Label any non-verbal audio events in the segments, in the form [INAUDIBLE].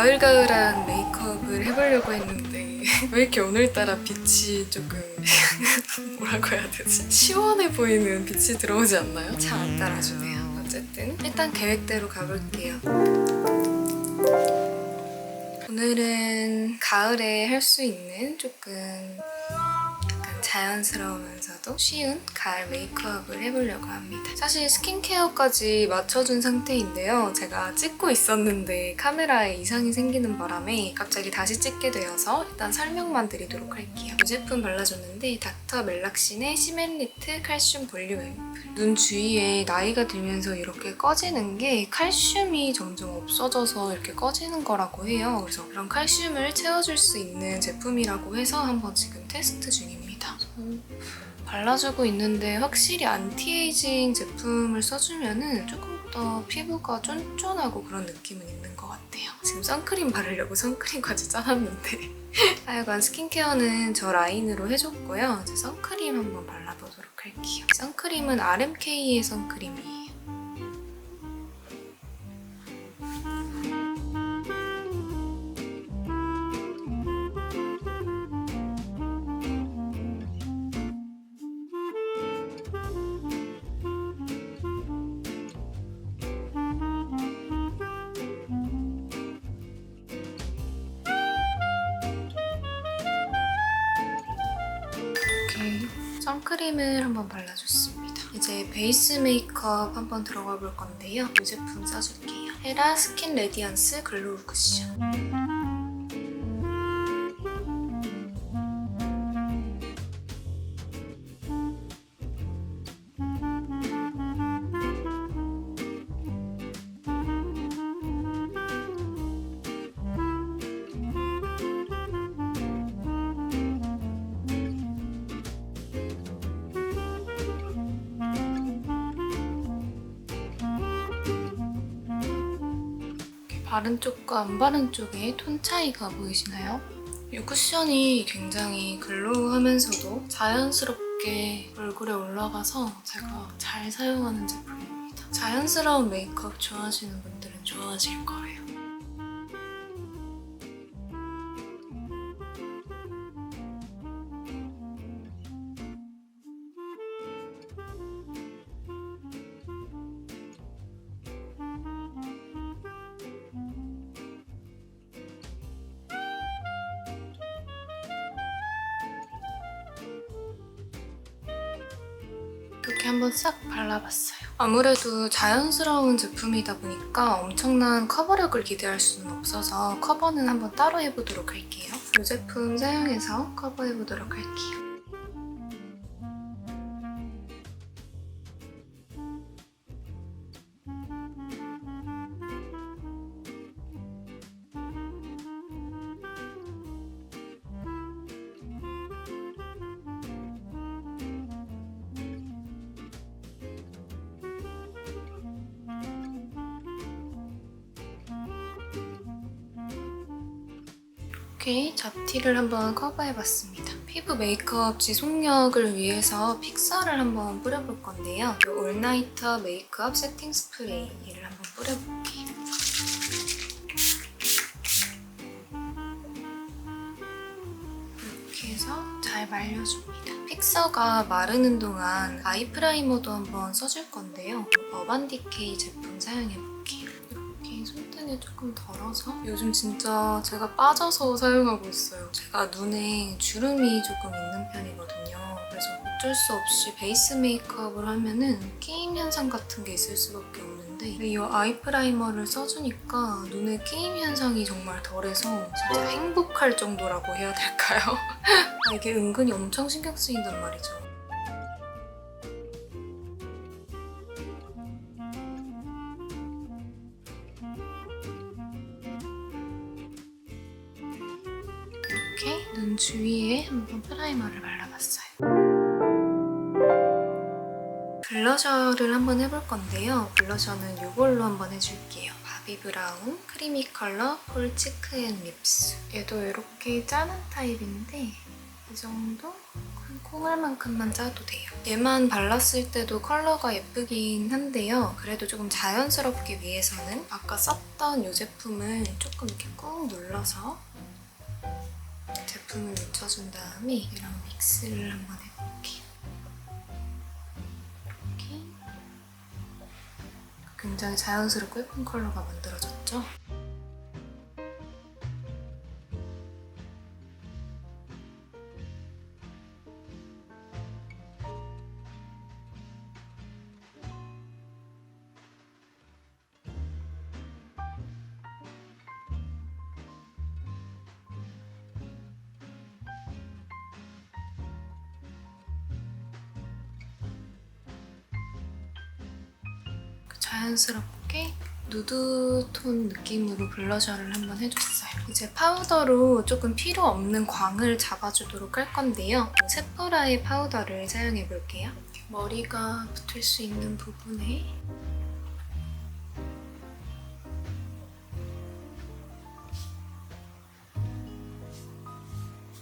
가을가을한 메이크업을 해보려고 했는데 [LAUGHS] 왜 이렇게 오늘따라 빛이 조금 [LAUGHS] 뭐라고 해야 되지? 시원해 보이는 빛이 들어오지 않나요? 잘 안 따라주네요. 어쨌든 일단 계획대로 가볼게요. 오늘은 가을에 할 수 있는 조금 자연스러우면서도 쉬운 가을 메이크업을 해보려고 합니다. 사실 스킨케어까지 맞춰준 상태인데요. 제가 찍고 있었는데 카메라에 이상이 생기는 바람에 갑자기 다시 찍게 되어서 일단 설명만 드리도록 할게요. 이 제품 발라줬는데 닥터 멜락신의 시멜리트 칼슘 볼륨 앰플. 눈 주위에 나이가 들면서 이렇게 꺼지는 게 칼슘이 점점 없어져서 이렇게 꺼지는 거라고 해요. 그래서 그런 칼슘을 채워줄 수 있는 제품이라고 해서 한번 지금 테스트 중입니다. 발라주고 있는데 확실히 안티에이징 제품을 써주면은 조금 더 피부가 쫀쫀하고 그런 느낌은 있는 것 같아요. 지금 선크림 바르려고 선크림까지 짜놨는데 [LAUGHS] 하여간 스킨케어는 저 라인으로 해줬고요. 이제 선크림 한번 발라보도록 할게요. 선크림은 RMK의 선크림이에요. 선크림을 한번 발라줬습니다. 이제 베이스 메이크업 한번 들어가 볼 건데요. 이 제품 써줄게요. 헤라 스킨 레디언스 글로우 쿠션. 바른 쪽과 안 바른 쪽의 톤 차이가 보이시나요? 이 쿠션이 굉장히 글로우하면서도 자연스럽게 얼굴에 올라가서 제가 잘 사용하는 제품입니다. 자연스러운 메이크업 좋아하시는 분들은 좋아하실 거예요. 이렇게 한번 싹 발라봤어요. 아무래도 자연스러운 제품이다 보니까 엄청난 커버력을 기대할 수는 없어서 커버는 한번 따로 해보도록 할게요. 이 제품 사용해서 커버해보도록 할게요. 이렇게 잡티를 한번 커버해봤습니다. 피부 메이크업 지속력을 위해서 픽서를 한번 뿌려볼 건데요. 이 올나이터 메이크업 세팅 스프레이를 한번 뿌려볼게요. 이렇게 해서 잘 말려줍니다. 픽서가 마르는 동안 아이 프라이머도 한번 써줄 건데요. 어반디케이 제품 사용해볼게요. 손등에 조금 덜어서 요즘 진짜 제가 빠져서 사용하고 있어요. 제가 눈에 주름이 조금 있는 편이거든요. 그래서 어쩔 수 없이 베이스 메이크업을 하면은 끼임 현상 같은 게 있을 수밖에 없는데 이 아이 프라이머를 써주니까 눈에 끼임 현상이 정말 덜해서 진짜 행복할 정도라고 해야 될까요? [LAUGHS] 아, 이게 은근히 엄청 신경 쓰인단 말이죠. 이렇게 눈 주위에 한번 프라이머를 발라봤어요. 블러셔를 한번 해볼 건데요. 블러셔는 이걸로 한번 해줄게요. 바비 브라운 크리미 컬러 폴 치크 앤 립스. 얘도 이렇게 짜는 타입인데 이 정도? 한 콩알만큼만 짜도 돼요. 얘만 발랐을 때도 컬러가 예쁘긴 한데요. 그래도 조금 자연스럽게 위해서는 아까 썼던 이 제품을 조금 이렇게 꾹 눌러서 제품을 묻혀준 다음에 얘랑 믹스를 한번 해볼게요. 이렇게 굉장히 자연스럽고 예쁜 컬러가 만들어졌죠? 자연스럽게 누드톤 느낌으로 블러셔를 한번 해줬어요. 이제 파우더로 조금 필요 없는 광을 잡아주도록 할 건데요. 세포라의 파우더를 사용해볼게요. 머리가 붙을 수 있는 부분에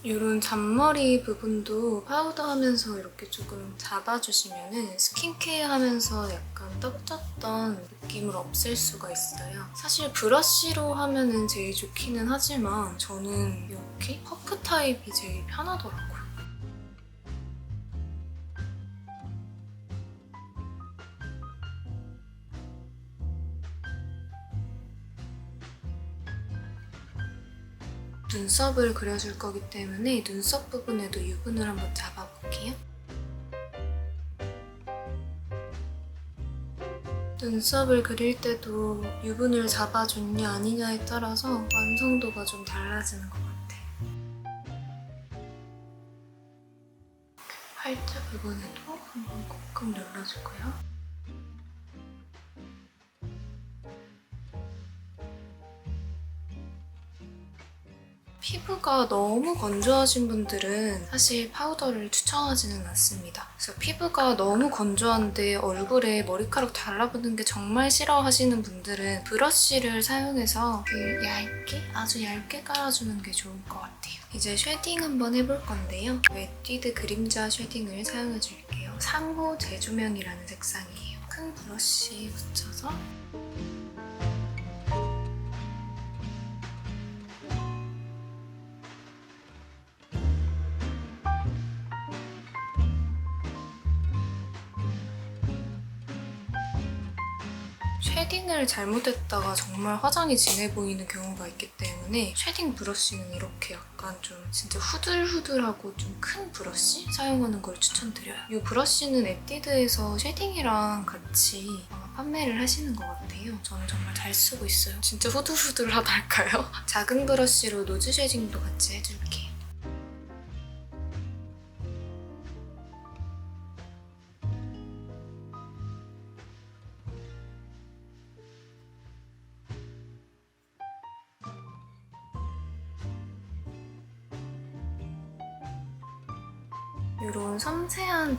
이런 잔머리 부분도 파우더 하면서 이렇게 조금 잡아주시면은 스킨케어 하면서 약간 떡졌던 느낌을 없앨 수가 있어요. 사실 브러쉬로 하면은 제일 좋기는 하지만 저는 이렇게 퍼프 타입이 제일 편하더라고요. 눈썹을 그려줄 거기 때문에 눈썹 부분에도 유분을 한번 잡아볼게요. 눈썹을 그릴 때도 유분을 잡아줬냐 아니냐에 따라서 완성도가 좀 달라지는 것 같아요. 팔자 부분에도 한번 꾹꾹 눌러주고요. 피부가 너무 건조하신 분들은 사실 파우더를 추천하지는 않습니다. 그래서 피부가 너무 건조한데 얼굴에 머리카락 달라붙는 게 정말 싫어하시는 분들은 브러쉬를 사용해서 그 얇게, 아주 얇게 깔아주는 게 좋을 것 같아요. 이제 쉐딩 한번 해볼 건데요. 웨디드 그림자 쉐딩을 사용해줄게요. 상호 재조명이라는 색상이에요. 큰 브러쉬 붙여서 쉐딩을 잘못했다가 정말 화장이 진해 보이는 경우가 있기 때문에 쉐딩 브러쉬는 이렇게 약간 좀 진짜 후들후들하고 좀 큰 브러쉬 사용하는 걸 추천드려요. 이 브러쉬는 에뛰드에서 쉐딩이랑 같이 판매를 하시는 것 같아요. 저는 정말 잘 쓰고 있어요. 진짜 후들후들하달까요? [LAUGHS] 작은 브러쉬로 노즈 쉐딩도 같이 해줄게요.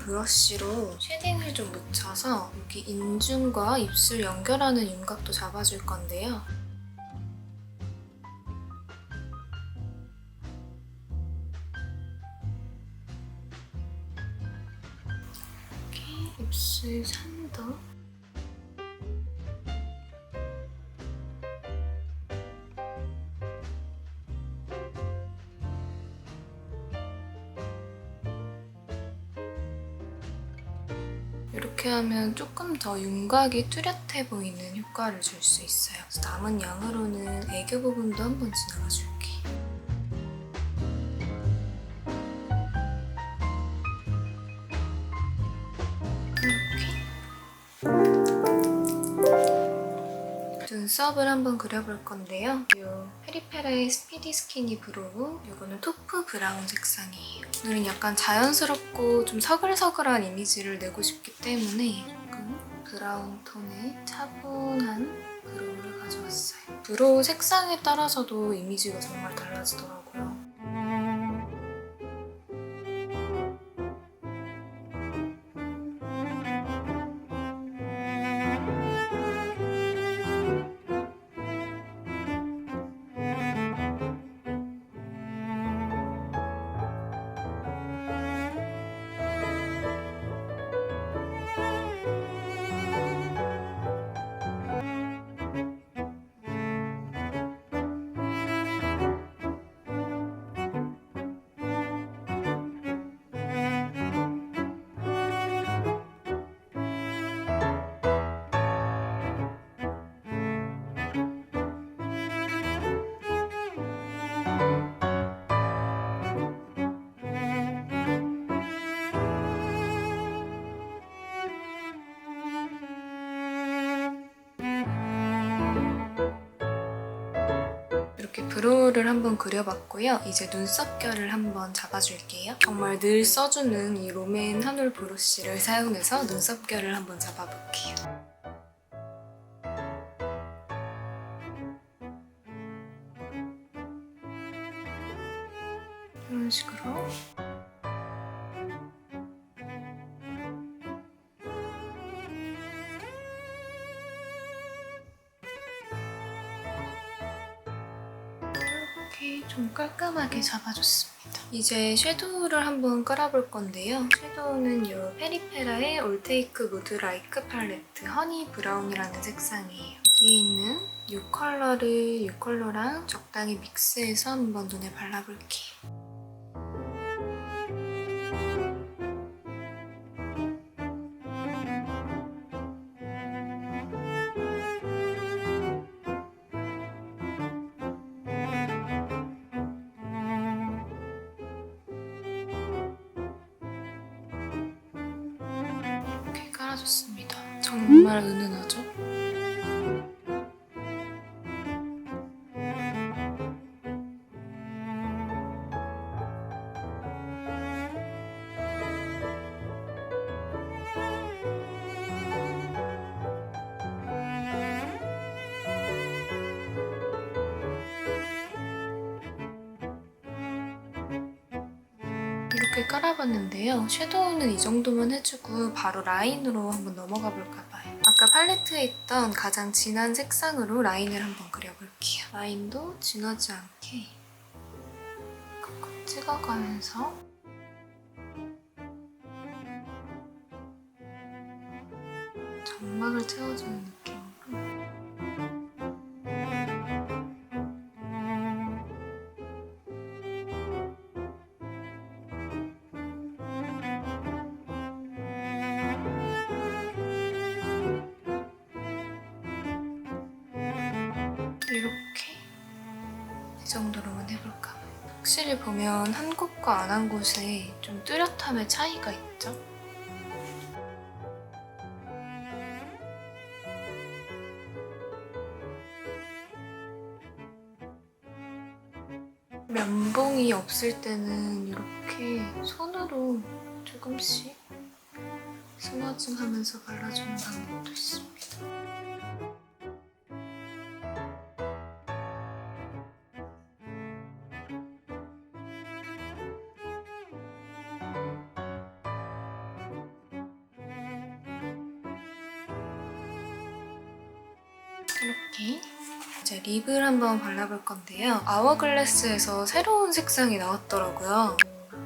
브러쉬로 쉐딩을 좀 묻혀서 여기 인중과 입술 연결하는 윤곽도 잡아줄 건데요. 입술 산도 하면 조금 더 윤곽이 뚜렷해 보이는 효과를 줄 수 있어요. 남은 양으로는 애교 부분도 한번 지나가 줄게. 이 눈썹을 한번 그려볼 건데요. 이 페리페라의 스피디 스키니 브로우 이거는 토프 브라운 색상이에요. 오늘은 약간 자연스럽고 좀 서글서글한 이미지를 내고 싶기 때문에 조금 브라운 톤의 차분한 브로우를 가져왔어요. 브로우 색상에 따라서도 이미지가 정말 달라지더라고요. 브로우를 한번 그려봤고요. 이제 눈썹결을 한번 잡아줄게요. 정말 늘 써주는 이 롬앤 한올 브러쉬를 사용해서 눈썹결을 한번 잡아볼게요. 깔끔하게 잡아줬습니다. 이제 섀도우를 한번 깔아볼 건데요. 섀도우는 이 페리페라의 올테이크 무드 라이크 팔레트 허니 브라운이라는 색상이에요. 여기에 있는 이 컬러를 이 컬러랑 적당히 믹스해서 한번 눈에 발라볼게요. 깔아줬습니다. 정말 은은하죠? 이렇게 깔아봤는데요. 섀도우는 이 정도만 해주고 바로 라인으로 한번 넘어가 볼까 봐요. 아까 팔레트에 있던 가장 진한 색상으로 라인을 한번 그려볼게요. 라인도 진하지 않게 콕콕 찍어가면서 점막을 채워주는 느낌 이렇게 이 정도로만 해볼까. 확실히 보면 한 곳과 안 한 곳에 좀 뚜렷함의 차이가 있죠? 면봉이 없을 때는 이렇게 손으로 조금씩 스머징 하면서 발라주는 방법도 있습니다. 립을 한번 발라볼 건데요. 아워글래스에서 새로운 색상이 나왔더라고요.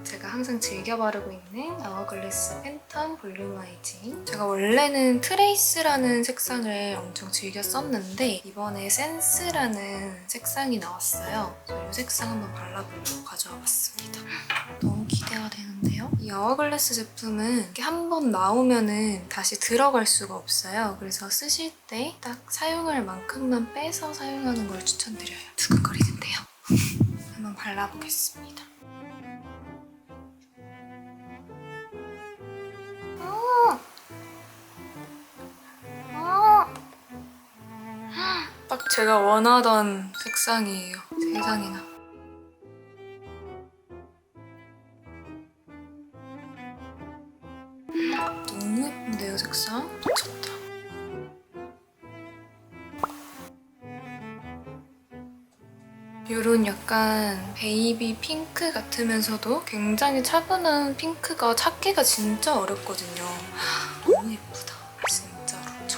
제가 항상 즐겨 바르고 있는 아워글래스 팬텀 볼륨 아이징. 제가 원래는 트레이스라는 색상을 엄청 즐겨 썼는데 이번에 센스라는 색상이 나왔어요. 그래서 이 색상 한번 발라보려고 가져와 봤습니다. 너무 기대가 되는데요. 이 아워글래스 제품은 한 번 나오면은 다시 들어갈 수가 없어요. 그래서 쓰실 때 딱 사용할 만큼만 빼서 사용하는 걸 추천드려요. 두근거리는데요. [LAUGHS] 한번 발라보겠습니다. 어! 어! [GASPS] 딱 제가 원하던 색상이에요. 세상에나. 약간 베이비 핑크 같으면서도 굉장히 차분한 핑크가 찾기가 진짜 어렵거든요.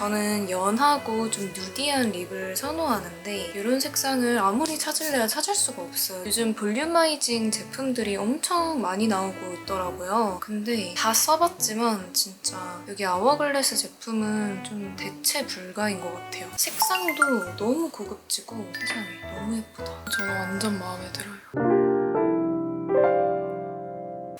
저는 연하고 좀 누디한 립을 선호하는데 이런 색상을 아무리 찾을래야 찾을 수가 없어요. 요즘 볼륨아이징 제품들이 엄청 많이 나오고 있더라고요. 근데 다 써봤지만 진짜 여기 아워글래스 제품은 좀 대체 불가인 것 같아요. 색상도 너무 고급지고 세상에 너무 예쁘다. 저는 완전 마음에 들어요.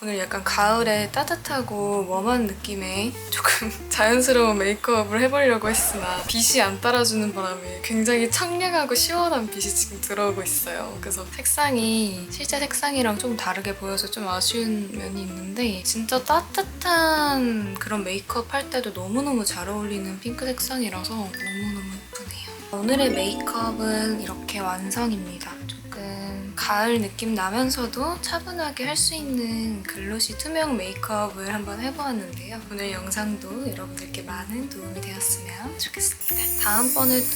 오늘 약간 가을에 따뜻하고 웜한 느낌의 조금 [LAUGHS] 자연스러운 메이크업을 해보려고 했으나 빛이 안 따라주는 바람에 굉장히 청량하고 시원한 빛이 지금 들어오고 있어요. 그래서 색상이 실제 색상이랑 좀 다르게 보여서 좀 아쉬운 면이 있는데 진짜 따뜻한 그런 메이크업 할 때도 너무너무 잘 어울리는 핑크 색상이라서 너무너무 예쁘네요. 오늘의 메이크업은 이렇게 완성입니다. 가을 느낌 나면서도 차분하게 할 수 있는 글로시 투명 메이크업을 한번 해보았는데요. 오늘 영상도 여러분들께 많은 도움이 되었으면 좋겠습니다. 다음번에도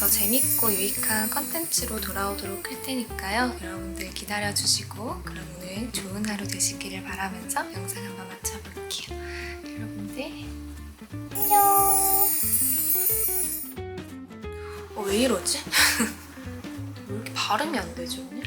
더 재밌고 유익한 컨텐츠로 돌아오도록 할 테니까요. 여러분들 기다려주시고 그럼 오늘 좋은 하루 되시기를 바라면서 영상 한번 마쳐볼게요. 여러분들 안녕. 어, 왜 이러지? [LAUGHS] 왜 이렇게 발음이 안 되지 오늘?